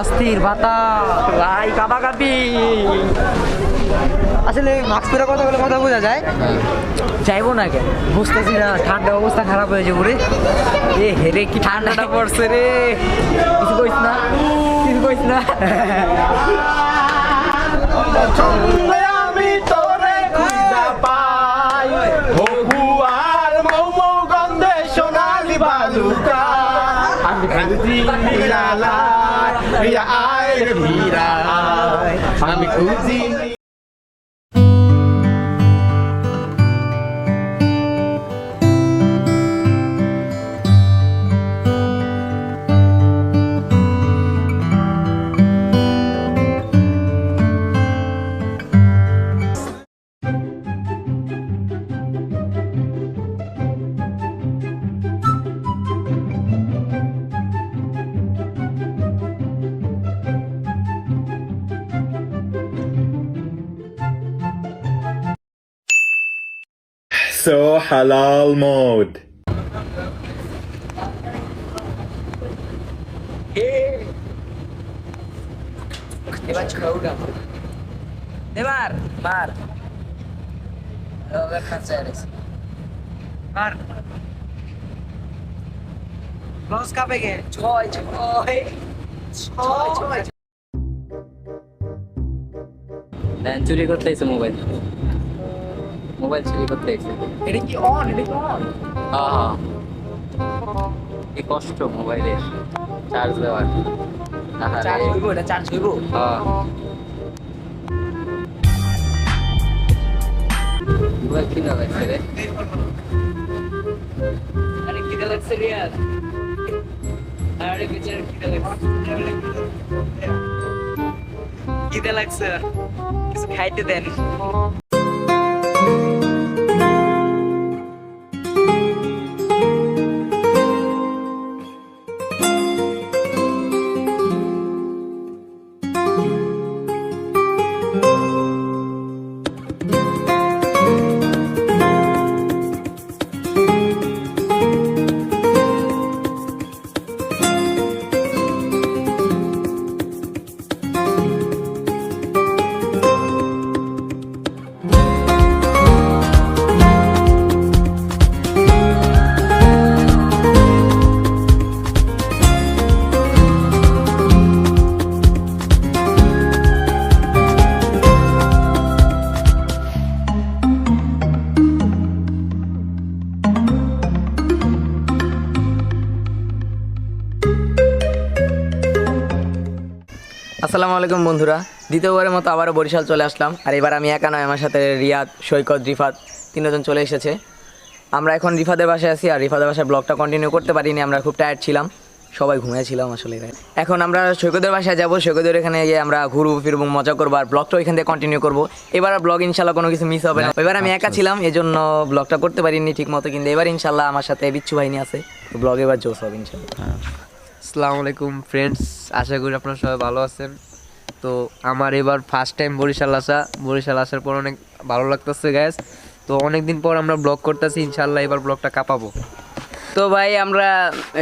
অস্থির বাতাস। ভাই কাপা কাপি আসলে মাস্ক পরে কথা বলে কথা বোঝা যায়। যাইবো না কেন বুঝতেছি না ঠান্ডা অবস্থা খারাপ হয়েছে পুরে এ হেরে কি ঠান্ডাটা পড়ছে রে। কিছু কইস না কিছু কইস না। আমি তোরে খুঁজা পাই। হবুয়ার মৌ মৌ গন্ধে সোনালি বালুকা। আমি আয় আয়। আমি খুঁজি So halal mode. এবার ছৌটা এবার মার এবার কাছে মার লস কাপে গে ছয় ছয় ছয় ছয় চুরি করতে এসে মোবাইল মোবাইল চুরি করতে এসে এটা কি অন এটা কি অন হ্যাঁ হ্যাঁ। কি কষ্ট মোবাইলের চার্জ দেওয়ার। চার্জ এটা চার্জ হইব হ্যাঁ। মোবাইল কিনা লাগছে রে? আরে কি লাগছে রে আর। আরে বিচার লাগছে। কি লাগছে। কিছু খাইতে দেন। আসসালামু আলাইকুম বন্ধুরা। দ্বিতীয়বারের মতো আবারও বরিশাল চলে আসলাম। আর এবার আমি একা নয় আমার সাথে রিয়াদ সৈকত রিফাত তিনজন চলে এসেছে। আমরা এখন রিফাদের বাসায় আছি আর রিফাদের বাসায় ব্লগটা কন্টিনিউ করতে পারিনি আমরা খুব টায়ার্ড ছিলাম। সবাই ঘুমিয়েছিলাম আসলে। এখন আমরা সৈকতের বাসায় যাব সৈকতের এখানে গিয়ে আমরা ঘুরবো ফিরবো মজা করব আর ব্লগটা ওইখান থেকে কন্টিনিউ করব। এবার ব্লগ ইনশাল্লাহ কোনো কিছু মিস হবে না। এবার আমি একা ছিলাম এই জন্য ব্লগটা করতে পারিনি ঠিক মতো কিন্তু এবার ইনশাল্লাহ আমার সাথে বিচ্ছু বাহিনী আছে। ব্লগ এবার জোস হবে ইনশাল্লাহ। আসসালামু আলাইকুম ফ্রেন্ডস আশা করি আপনারা সবাই ভালো আছেন। তো আমার এবার ফার্স্ট টাইম বরিশাল আসা। বরিশাল আসার পর অনেক ভালো লাগতেছে গ্যাস তো অনেক দিন পর আমরা ব্লগ করতেছি ইনশাল্লাহ এবার ব্লগটা কাঁপাবো। তো ভাই আমরা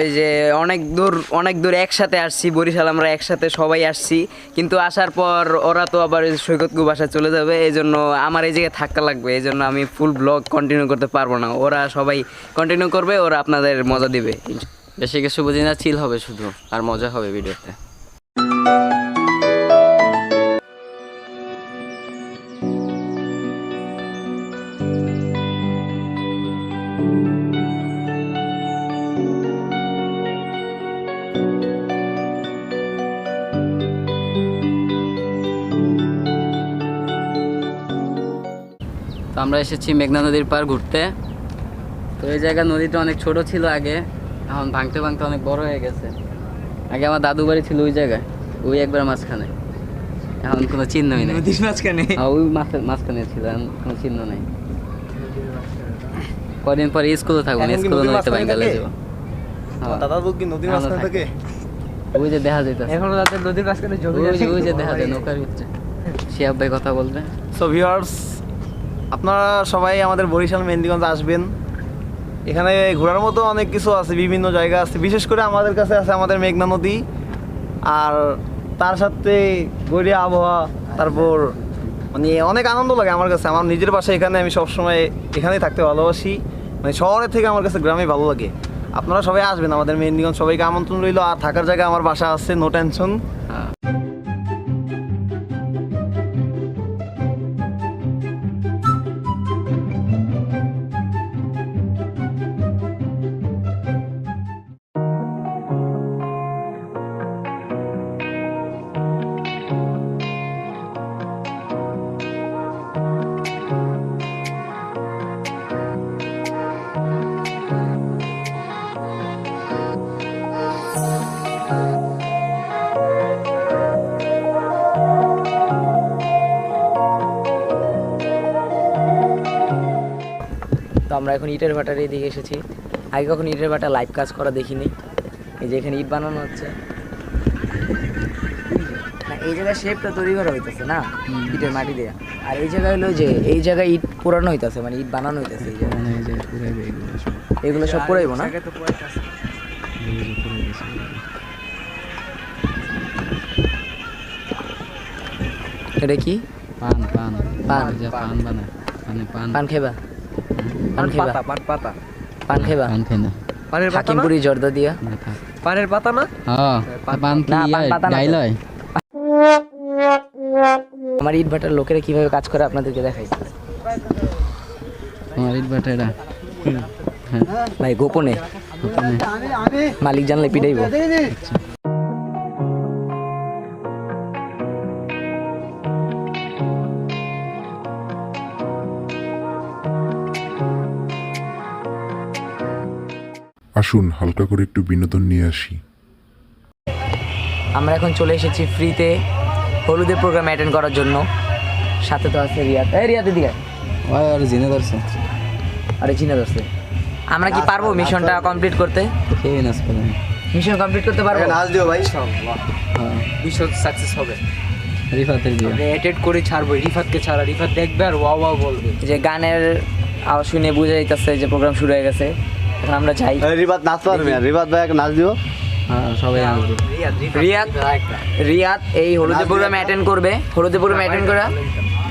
এই যে অনেক দূর অনেক দূর একসাথে আসছি। বরিশাল আমরা একসাথে সবাই আসছি। কিন্তু আসার পর ওরা তো আবার সৈকতগু বাসায় চলে যাবে। এই জন্য আমার এই জায়গায় থাকা লাগবে। এই জন্য আমি ফুল ব্লগ কন্টিনিউ করতে পারব না। ওরা সবাই কন্টিনিউ করবে ওরা আপনাদের মজা দিবে। বেশি কিছু বুঝি না চিল হবে শুধু। আর মজা হবে ভিডিওতে। আমরা এসেছি মেঘনা নদীর পার ঘুরতে। তো এই জায়গা নদীটা অনেক ছোট ছিল আগে এখন ভাঙতে ভাঙতে অনেক বড় হয়ে গেছে। আগে আমার দাদু বাড়ি ছিল ওই জায়গায় ওই একবার মাঝখানে। এখন কোনো চিহ্নই নেই। নদীর মাঝখানে? হ্যাঁ, ওই মাঝখানে ছিল এখন কোনো চিহ্ন নেই। কদিন পরে স্কুলে থাকব স্কুলে নদীতে ভাঙতে যাব। হ্যাঁ, দাদা কি নদীর মাঝখানে থাকে। থাকে? ওই যে দেখা যাইতেছে। এখনও তাদের নদীর মাঝখানে জমি ওই যে আছে। ওই যে দেখা যায় নৌকার ভিতরে। শিয়াব ভাই কথা বলবে। সো ভিউয়ার্স আপনারা সবাই আমাদের বরিশাল, মেহেন্দিগঞ্জ আসবেন। এখানে ঘোরার মতো অনেক কিছু আছে, বিভিন্ন জায়গা আছে। বিশেষ করে আমাদের কাছে আছে আমাদের মেঘনা নদী আর তার সাথে গড়িয়া আবহাওয়া, তারপর মানে অনেক আনন্দ লাগে আমার কাছে। আমার নিজের বাসা এখানে আমি সবসময় এখানেই থাকতে ভালোবাসি। মানে শহরের থেকে আমার কাছে গ্রামে ভালো লাগে। আপনারা সবাই আসবেন আমাদের মেহেন্দিগঞ্জ, সবাইকে আমন্ত্রণ রইল। আর থাকার জায়গায় আমার বাসা আছে নো টেনশন আমরা এখন ইটের ভাটার দিকে এসেছি। আগে কখন ইটের ভাটা লাইভ কাজ করা দেখিনি। এই যে এখানে ইট বানানো হচ্ছে। না এই জায়গায় শেপটা তৈরি করা হইতেছে না? ইটের মাটি দিয়ে। আর এই জায়গায় হলো যে এই জায়গায় ইট পুরানো হইতেছে মানে ইট বানানো হইতেছে এই জায়গায়। মানে এগুলো সব। পুরাইব না। এটা কি? পান পান। পান। মানে পান। পান খেবা? পান খেবা পাতা পান পাতা। পান খেবা পান খাই না। পানের পাতা না? হাকিমপুরি জর্দা দিয়া। পানের পাতা না? হ্যাঁ পান কি। ডাইল হয় আমার ইট ভাটার লোকেরা কীভাবে কাজ করে আপনাদেরকে দেখাই? ইট ভাই গোপনে। মালিক জানলে পিটাইব। আসুন হালকা করে একটু বিনোদন নিয়ে আসি। আমরা এখন চলে এসেছি ফ্রিতে হলুদের প্রোগ্রাম অ্যাটেন্ড করার জন্য। সাথে তো আছে রিয়াদ। এই রিয়াদ দিকে ওই আর জিনে ধরছে। আরে চিনে ধরছে। আমরা কি পারব মিশনটা কমপ্লিট করতে? খেয়ে নাচ করে মিশন কমপ্লিট করতে পারব? নাচ দিও ভাই। হ্যাঁ। মিশন সাকসেস হবে। রিফাতের বিয়ে এটেড করে ছাড়বো রিফাতকে ছাড়া। রিফাত দেখবে আর ওয়া ওয়া বলবে। যে গানের আওয়াজ শুনে বোঝা যাইতেছে যে প্রোগ্রাম শুরু হয়ে গেছে। এখন আমরা যাই। রিবাদ নাচ পারবে রিবাদ ভাই নাচ দিও। হ্যাঁ সবাই রিয়াদ রিয়াদ এই হলুদের প্রোগ্রাম অ্যাটেন্ড করবে। প্রোগ্রাম অ্যাটেন্ড করা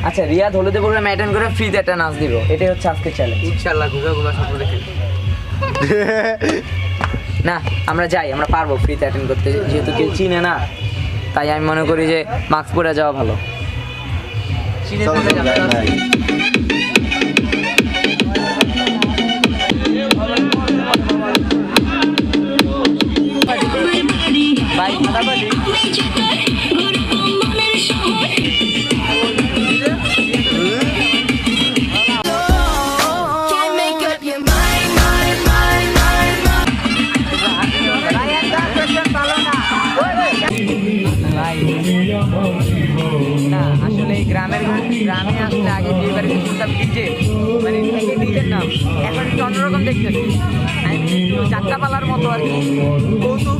আচ্ছা রিয়াদ প্রোগ্রাম অ্যাটেন্ড করে ফ্রিতে একটা নাচ দিব। এটাই হচ্ছে চ্যালেঞ্জ ইনশাআল্লাহ দেখে না আমরা যাই আমরা পারব ফ্রিতে অ্যাটেন্ড করতে। যেহেতু কেউ চিনে না তাই আমি মনে করি যে মাস্ক পরে যাওয়া ভালো। ভাই mind, mind. না আসলে গ্রামের গ্রামে আসলে আগে যে বাড়িতে শুনতাম ডিজে মানে অন্যরকম দেখতে যাত্রা পালার মতো আর কি কৌতুক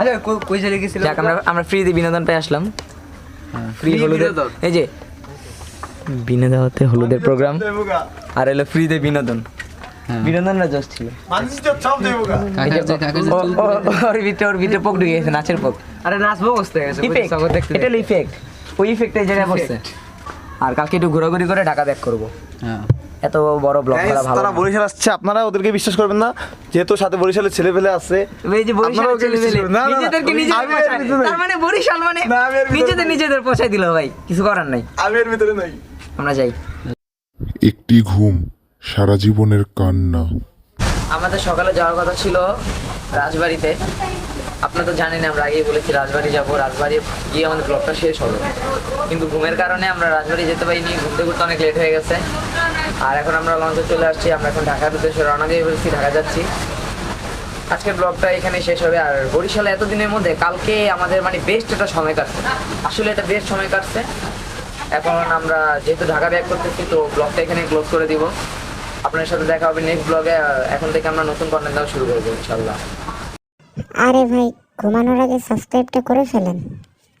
আরে কই চলে গেছিল যাক আমরা আমরা ফ্রিতে বিনোদন পেয়ে আসলাম। ফ্রি হলুদের এই যে হলুদের প্রোগ্রাম আর এলো ফ্রিতে বিনোদন। হ্যাঁ। জাস্ট ছিল। ওর ভিতরে ওর ভিতরে পোক ঢুকে গেছে নাচের পোক। আরে নাচবো বসতে গেছে ইফেক্ট এটা ইফেক্ট ওই ইফেক্ট এই জায়গায় আর কালকে একটু ঘোরাঘুরি করে ঢাকা ব্যাক করব। হ্যাঁ। এত বড় ব্লগ করা ভালো তারা বরিশাল আসছে আপনারা ওদেরকে বিশ্বাস করবেন না যেহেতু সাথে বরিশালের ছেলে পেলে আছে এই যে বরিশাল ছেলে না, নিজেদেরকে নিজেদের তার মানে বরিশাল মানে নিজেদের নিজেদের পৌঁছাই দিল ভাই কিছু করার নাই। আমি এর ভিতরে নাই। আমরা যাই। একটি ঘুম সারা জীবনের কান্না। আমাদের সকালে যাওয়ার কথা ছিল রাজবাড়িতে। আপনারা তো জানেন আমরা আগেই বলেছি রাজবাড়ি যাব। রাজবাড়ি গিয়ে আমাদের ব্লগটা শেষ হলো। কিন্তু ঘুমের কারণে আমরা রাজবাড়ি যেতে পারিনি ঘুরতে ঘুরতে অনেক লেট হয়ে গেছে। আর এখন আমরা লঞ্চে চলে আসছি, আমরা এখন ঢাকার উদ্দেশ্যে রওনা দিয়ে বলছি ঢাকা যাচ্ছি। আজকের ব্লগটা এখানে শেষ হবে, আর বরিশালে এতদিনের মধ্যে কালকে আমাদের মানে বেস্ট একটা সময় কাটছে। আসলে এটা বেস্ট সময় কাটছে। এখন আমরা যেহেতু ঢাকা ব্যাক করতেছি, তো ব্লগটা এখানে ক্লোজ করে দিব। আপনার সাথে দেখা হবে নেক্সট ব্লগে এখন থেকে আমরা নতুন কন্টেন্ট দেওয়া শুরু করব ইনশাল্লাহ আরে ভাই, ঘুমানোর আগে সাবস্ক্রাইবটা করে ফেলেন।